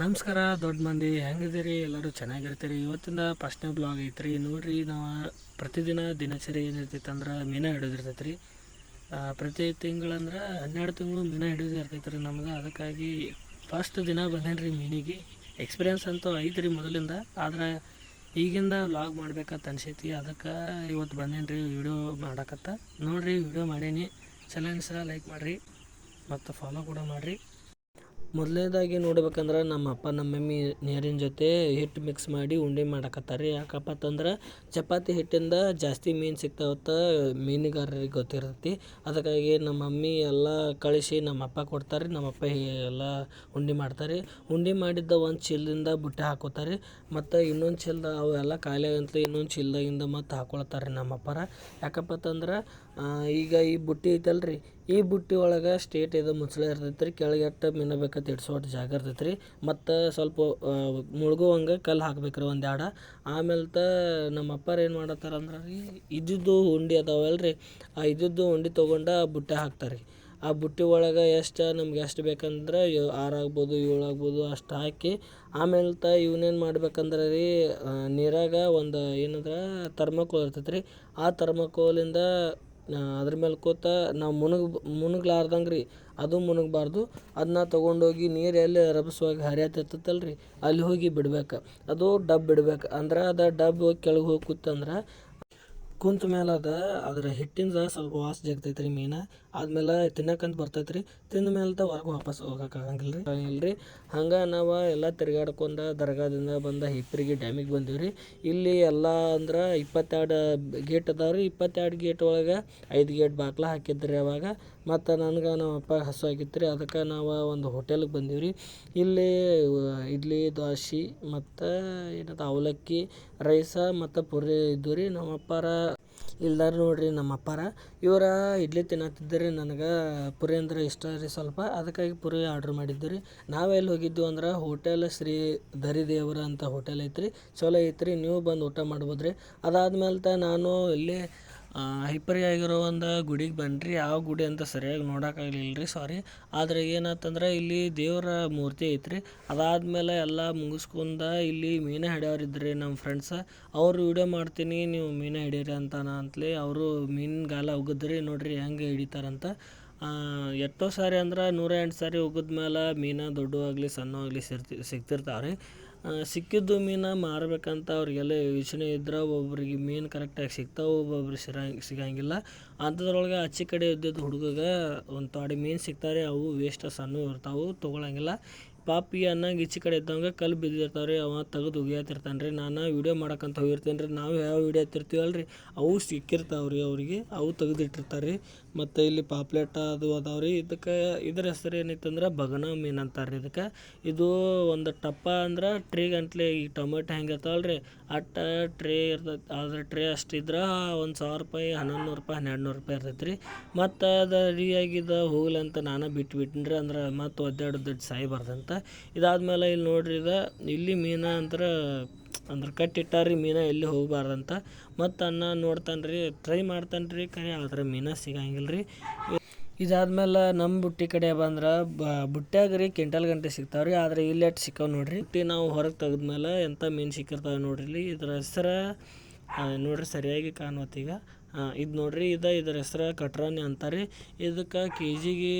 ನಮಸ್ಕಾರ ದೊಡ್ಡ ಮಂದಿ, ಹೆಂಗಿದ್ದೀರಿ? ಎಲ್ಲರೂ ಚೆನ್ನಾಗಿರ್ತೀರಿ? ಇವತ್ತಿಂದ ಫಸ್ಟ್ನೇ ಬ್ಲಾಗ್ ಐತ್ರಿ. ನೋಡಿರಿ, ನಾವು ಪ್ರತಿದಿನ ದಿನಚರಿ ಏನಿರ್ತೈತೆ ಅಂದ್ರೆ ಮೀನ ಹಿಡಿದಿರ್ತೈತೆ ರೀ ಪ್ರತಿ ತಿಂಗಳಂದ್ರೆ ಹನ್ನೆರಡು ತಿಂಗಳು ಮೀನ ಹಿಡಿದು ಇರ್ತೈತೆ ರೀ ನಮ್ಗೆ. ಅದಕ್ಕಾಗಿ ಫಸ್ಟ್ ದಿನ ಬಂದೇನೆ ರೀ ಮೀನಿಗೆ. ಎಕ್ಸ್ಪೀರಿಯನ್ಸ್ ಅಂತೂ ಐತೆ ರೀ ಮೊದಲಿಂದ. ಆದ್ರೆ ಈಗಿಂದ ವ್ಲಾಗ್ ಮಾಡ್ಬೇಕಂತ ಅನ್ಸೈತಿ. ಅದಕ್ಕೆ ಇವತ್ತು ಬಂದೇನೆ ರೀ ವಿಡಿಯೋ ಮಾಡಕತ್ತ. ನೋಡಿರಿ ವಿಡಿಯೋ ಮಾಡೇನಿ. ಚೆನ್ನಾಗಿ ಸಹ ಲೈಕ್ ಮಾಡಿರಿ. ಮತ್ತು ಫಾಲೋ ಕೂಡ ಮಾಡಿರಿ. ಮೊದಲನೇದಾಗಿ ನೋಡ್ಬೇಕಂದ್ರೆ ನಮ್ಮ ಅಪ್ಪ, ನಮ್ಮ ಮಮ್ಮಿ ನೀರಿನ ಜೊತೆ ಹಿಟ್ಟು ಮಿಕ್ಸ್ ಮಾಡಿ ಉಂಡೆ ಮಾಡಕತ್ತಾರೆ ರೀ ಯಾಕಪ್ಪ ಅಂತಂದ್ರೆ ಚಪಾತಿ ಹಿಟ್ಟಿಂದ ಜಾಸ್ತಿ ಮೀನು ಸಿಗ್ತಾವತ್ತ ಮೀನುಗಾರರಿಗೆ ಗೊತ್ತಿರ್ತೈತಿ. ಅದಕ್ಕಾಗಿ ನಮ್ಮ ಮಮ್ಮಿ ಎಲ್ಲ ಕಳಿಸಿ ನಮ್ಮ ಅಪ್ಪ ಕೊಡ್ತಾರೆ ನಮ್ಮ ಅಪ್ಪ ಎಲ್ಲ ಉಂಡೆ ಮಾಡ್ತಾರೆ ಉಂಡೆ ಮಾಡಿದ್ದ ಒಂದು ಚೀಲದಿಂದ ಬುಟ್ಟಿ ಹಾಕೋತಾರೆ ಮತ್ತು ಇನ್ನೊಂದು ಚೀಲದ ಅವೆಲ್ಲ ಖಾಲಿ ಆಗಂತಲೇ ಇನ್ನೊಂದು ಚೀಲದಾಗಿಂದ ಮತ್ತು ಹಾಕೊಳ್ತಾರೆ ನಮ್ಮ ಅಪ್ಪಾರ. ಯಾಕಪ್ಪ ಅಂತಂದ್ರೆ ಈಗ ಈ ಬುಟ್ಟಿ ಐತಲ್ರಿ. ಈ ಬುಟ್ಟಿ ಒಳಗೆ ಸ್ಟೇಟ್ ಇದು ಮುಚ್ಚಳ ಇರ್ತೈತೆ ರೀ ಕೆಳಗೆ ಎಷ್ಟು ಮಿನಬೇಕಂತ ಬೇಕಂತ ಅಷ್ಟು ಜಾಗ ಇರ್ತೈತೆ ರೀ ಮತ್ತು ಸ್ವಲ್ಪ ಮುಳುಗುವಂಗೆ ಕಲ್ಲು ಹಾಕ್ಬೇಕು ರೀ ಒಂದು ಎರಡು ಆಮೇಲೆ ತ ನಮ್ಮ ಅಪ್ಪಾರು ಏನು ಮಾಡತ್ತಾರ ಅಂದ್ರೆ ರೀ ಇದ್ದಿದ್ದು ಉಂಡೆ ಅದಾವಲ್ಲ ರೀ ಆ ಇದ್ದಿದ್ದು ಉಂಡೆ ತೊಗೊಂಡು ಬುಟ್ಟಿ ಹಾಕ್ತಾರೆ ರೀ ಆ ಬುಟ್ಟಿ ಒಳಗೆ ಎಷ್ಟು ನಮ್ಗೆ ಎಷ್ಟು ಬೇಕಂದ್ರೆ ಆರು ಆಗ್ಬೋದು, ಏಳು ಆಗ್ಬೋದು ಅಷ್ಟು ಹಾಕಿ ಆಮೇಲೆ ತ ಇವನೇನು ಮಾಡ್ಬೇಕಂದ್ರೆ ರೀ ನೀರಾಗ ಒಂದು ಏನಂದ್ರೆ, ಥರ್ಮಕೋಲ್ ಇರ್ತೈತೆ ರೀ ಆ ಥರ್ಮಕೋಲಿಂದ ಅದ್ರ ಮೇಲೆ ಕೂತ ನಾವು ಮುನುಗ್ ಮುನುಗ್ಲಾರ್ದಂಗೆ ರೀ ಅದು ಮುನುಗಬಾರ್ದು. ಅದನ್ನ ತೊಗೊಂಡೋಗಿ ನೀರು ಎಲ್ಲಿ ರಭಸವಾಗಿ ಹರಿಯತಿರ್ತೈತಲ್ಲ ರೀ ಅಲ್ಲಿ ಹೋಗಿ ಬಿಡ್ಬೇಕು. ಅದು ಡಬ್ ಬಿಡ್ಬೇಕು ಅಂದ್ರೆ ಅದು ಡಬ್ ಕೆಳಗೆ ಹೋಗಿ ಕೂತಂದ್ರೆ ಕುಂತ ಮೇಲೆ ಅದು, ಅದರ ಹಿಟ್ಟಿಂದ ಸ್ವಲ್ಪ ವಾಸ ಜಗ್ತೈತೆ ರೀ ಮೀನು ಆದ್ಮೇಲೆ ತಿನ್ನಕ್ಕಂತ ಬರ್ತೈತೆ ರೀ ತಿಂದ ಮೇಲೆ ಹೊರಗೆ ವಾಪಸ್ ಹೋಗಕ್ಕೆ ಆಗಂಗಿಲ್ಲ ರೀ ಇಲ್ಲ ರೀ ಹಂಗೆ ನಾವು ಎಲ್ಲ ತಿರ್ಗಾಡ್ಕೊಂಡು ದರ್ಗಾದಿಂದ ಬಂದ ಹಿಪ್ಪರಿಗೆ ಡ್ಯಾಮಿಗೆ ಬಂದೀವಿ ರೀ ಇಲ್ಲಿ ಎಲ್ಲ ಅಂದ್ರೆ ಇಪ್ಪತ್ತೆರಡು ಗೇಟ್ ಅದಾವೆ ರೀ ಇಪ್ಪತ್ತೆರಡು ಗೇಟ್ ಒಳಗೆ ಐದು ಗೇಟ್ ಬಾಗ್ಲ ಹಾಕಿದ್ರಿ ಅವಾಗ. ಮತ್ತು ನನ್ಗೆ ನಮ್ಮ ಅಪ್ಪ ಹಸು ಆಗಿತ್ತು ರೀ ಅದಕ್ಕೆ ನಾವು ಒಂದು ಹೋಟೆಲ್ಗೆ ಬಂದೀವಿ ರೀ ಇಲ್ಲಿ ಇಡ್ಲಿ ದೋಸೆ ಮತ್ತು ಏನದು, ಅವಲಕ್ಕಿ, ರೈಸ ಮತ್ತು ಪುರಿ ಇದ್ದು ರೀ ನಮ್ಮ ಅಪ್ಪಾರ ಇಲ್ದಾರ ನೋಡ್ರಿ ನಮ್ಮ ಅಪ್ಪಾರ ಇವರ ಇಡ್ಲಿ ತಿನ್ನತ್ತಿದ್ದರಿ ನನಗೆ. ಪುರಿ ಅಂದ್ರೆ ಇಷ್ಟ ರೀ ಸ್ವಲ್ಪ. ಅದಕ್ಕಾಗಿ ಪುರಿ ಆರ್ಡ್ರ್ ಮಾಡಿದ್ದು ರೀ ನಾವು ಎಲ್ಲಿ ಹೋಗಿದ್ವು ಅಂದ್ರೆ ಹೋಟೆಲ್ ಶ್ರೀ ಧರಿದೇವರ ಅಂತ ಹೋಟೆಲ್ ಐತ್ರಿ. ಚಲೋ ಐತ್ರಿ. ನೀವು ಬಂದು ಊಟ ಮಾಡ್ಬೋದು ರೀ ಅದಾದ್ಮೇಲೆ ತ ನಾನು ಇಲ್ಲೇ ಹಿಪ್ಪರಿ ಆಗಿರೋ ಒಂದು ಗುಡಿಗೆ ಬನ್ರಿ. ಯಾವ ಗುಡಿ ಅಂತ ಸರಿಯಾಗಿ ನೋಡೋಕ್ಕಾಗ್ಲಿಲ್ಲ ರೀ ಸಾರಿ ಆದರೆ ಏನಾತಂದ್ರೆ ಇಲ್ಲಿ ದೇವರ ಮೂರ್ತಿ ಐತ್ರಿ. ಅದಾದಮೇಲೆ ಎಲ್ಲ ಮುಗಿಸ್ಕೊಂಡ ಇಲ್ಲಿ ಮೀನು ಹಿಡಿಯೋರು ಇದ್ರಿ ನಮ್ಮ ಫ್ರೆಂಡ್ಸ ಅವರು ವಿಡಿಯೋ ಮಾಡ್ತೀನಿ, ನೀವು ಮೀನು ಹಿಡೀರಿ ನಾ ಅಂತಲೇ ಅವರು ಮೀನುಗಾಲ ಗಾಲ ಒಗದ್ರಿ ನೋಡ್ರಿ ಹೆಂಗೆ ಹಿಡಿತಾರಂತ. ಎಷ್ಟೋ ಸಾರಿ ಅಂದ್ರೆ ನೂರ ಎಂಟು ಸಾರಿ ಒಗದ ಮೇಲೆ ಮೀನು ದೊಡ್ಡವಾಗಲಿ ಆಗಲಿ ಸಣ್ಣ ಆಗಲಿ ಸಿರ್ತಿ ಸಿಗ್ತಿರ್ತಾವೆ ರೀ ಸಿಕ್ಕಿದ್ದು ಮೀನು ಮಾರಬೇಕಂತ ಅವರಿಗೆಲ್ಲ ಯೋಚನೆ ಇದ್ರೆ ಒಬ್ಬೊಬ್ರಿಗೆ ಮೀನು ಕರೆಕ್ಟಾಗಿ ಸಿಗ್ತಾವೆ, ಒಬ್ಬೊಬ್ರಿಗೆ ಸಿರಾ, ಸಿಗಂಗಿಲ್ಲ. ಅಂಥದ್ರೊಳಗೆ ಆಚೆ ಕಡೆ ಇದ್ದಿದ್ದು ಹುಡುಗಗೆ ಒಂದು ತೊಡೆ ಮೀನು ಸಿಗ್ತಾರೆ, ಅವು ವೇಸ್ಟ್ ಸಣ್ಣವು ಇರ್ತಾವೆ, ತೊಗೊಳಂಗಿಲ್ಲ. ಪಾಪ ಅನ್ನಂಗೆ ಈಚೆ ಕಡೆ ಇದ್ದಂಗೆ ಕಲ್ಲು ಬಿದ್ದಿರ್ತಾವೆ ರೀ ಅವ ತೆಗೆದು ಒಗಿಯತಿರ್ತಾನೆ ರೀ ನಾನು ವಿಡಿಯೋ ಮಾಡಕ್ಕಂತ ಹೋಗಿರ್ತೇನೆ ರೀ ನಾವು ಯಾವ ವೀಡಿಯೋ ಎತ್ತಿರ್ತೀವಲ್ಲ ರೀ ಅವು ಸಿಕ್ಕಿರ್ತಾವೆ ರೀ ಅವರಿಗೆ, ಅವು ತೆಗೆದಿಟ್ಟಿರ್ತಾರೆ ರೀ ಮತ್ತು ಇಲ್ಲಿ ಪಾಪ್ಲೆಟ್ ಅದು ಅದಾವೆ ರೀ ಇದಕ್ಕೆ ಇದ್ರ ಹೆಸ್ರು ಏನೈತೆ ಅಂದ್ರೆ ಬಗನ ಮೀನು ಅಂತಾರೆ ರೀ ಇದಕ್ಕೆ. ಇದು ಒಂದು ಟಪ್ಪ ಅಂದ್ರೆ ಟ್ರೇ ಗಂಟ್ಲೆ ಈ ಟೊಮೆಟೊ ಹೆಂಗೆ ಇರ್ತಾವಲ್ಲ ರೀ ಅಟ್ಟ ಟ್ರೇ ಇರ್ತೈತೆ ಅದ್ರ ಟ್ರೇ ಅಷ್ಟಿದ್ರೆ ಒಂದು ಸಾವಿರ ರೂಪಾಯಿ ಹನ್ನೊಂದು ರೂಪಾಯಿ ಹನ್ನೆರಡು ನೂರು ರೂಪಾಯಿ ಇರ್ತೈತೆ ರೀ ಮತ್ತು ಅದು ರೀ ಹೋಗ್ಲಿ ಅಂತ ನಾನು ಬಿಟ್ಬಿಟ್ಟಿನಿ ರೀ ಅಂದ್ರೆ ಮತ್ತು ಒದ್ದಾಡೋದು ಸಾಯ್ಬಾರ್ದಂತ. ಇದಾದ್ಮೇಲೆ ಇಲ್ಲಿ ನೋಡ್ರಿ ಇದು, ಇಲ್ಲಿ ಮೀನು ಅಂದ್ರೆ ಅಂದ್ರೆ ಕಟ್ಟಿಟ್ಟಾರ ರೀ ಮೀನು ಎಲ್ಲಿ ಹೋಗಬಾರ್ದಂತ. ಮತ್ತು ಅನ್ನ ನೋಡ್ತಾನೆ ರೀ ಟ್ರೈ ಮಾಡ್ತಾನೆ ರೀ ಕರೆ, ಆದ್ರೆ ಮೀನು ಸಿಗಂಗಿಲ್ಲ ರೀ ಇದಾದ್ಮೇಲೆ ನಮ್ಮ ಬುಟ್ಟಿ ಕಡೆ ಬಂದ್ರೆ ಬುಟ್ಟಿಯಾಗ ರೀ ಕ್ವಿಂಟಲ್ ಗಂಟೆ ಸಿಗ್ತಾವೆ ರೀ ಆದರೆ ಇಲ್ಲಿ ಎಷ್ಟು ಸಿಕ್ಕವೆ ನೋಡ್ರಿ. ಬುಟ್ಟಿ ನಾವು ಹೊರಗೆ ತೆಗೆದ್ಮೇಲೆ ಎಂಥ ಮೀನು ಸಿಕ್ಕಿರ್ತಾವೆ ನೋಡ್ರಿ ಇಲ್ಲಿ. ಇದ್ರ ಹೆಸ್ರು ನೋಡ್ರಿ ಸರಿಯಾಗಿ ಕಾಣುತ್ತೀಗ ಇದು ನೋಡ್ರಿ, ಇದು ಇದರ ಹೆಸ್ರು ಕಟ್ರಾನಿ ಅಂತಾರೆ. ಇದಕ್ಕೆ ಕೆ ಜಿಗೆ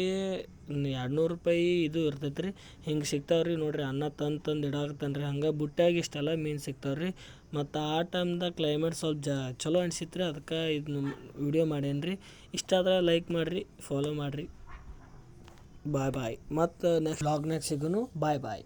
ಎರಡು ನೂರು ರೂಪಾಯಿ ಇದು ಇರ್ತೈತೆ ರೀ ಹಿಂಗೆ ಸಿಗ್ತಾವೆ ರೀ ನೋಡ್ರಿ, ಅನ್ನ ತಂದು ತಂದು ಇಡಾಕತ್ತಾನ ರೀ ಹಂಗೆ ಬುಟ್ಟ್ಯಾಗ ಇಷ್ಟೆಲ್ಲ ಮೀನು ಸಿಗ್ತಾವೆ ರೀ ಮತ್ತು ಆ ಟೈಮ್ದಾಗ ಕ್ಲೈಮೇಟ್ ಸ್ವಲ್ಪ ಜ, ಚಲೋ ಅನಿಸಿತ್ರಿ. ಅದಕ್ಕೆ ಇದು ವಿಡಿಯೋ ಮಾಡೇನಿ ರೀ ಇಷ್ಟ ಆದ್ರೆ ಲೈಕ್ ಮಾಡಿರಿ ಫಾಲೋ ಮಾಡಿರಿ. ಬಾಯ್ ಬಾಯ್ ಮತ್ತು ನೆಕ್ಸ್ಟ್ ವ್ಲಾಗ್ನಾಗ ಸಿಗೋನು. ಬಾಯ್ ಬಾಯ್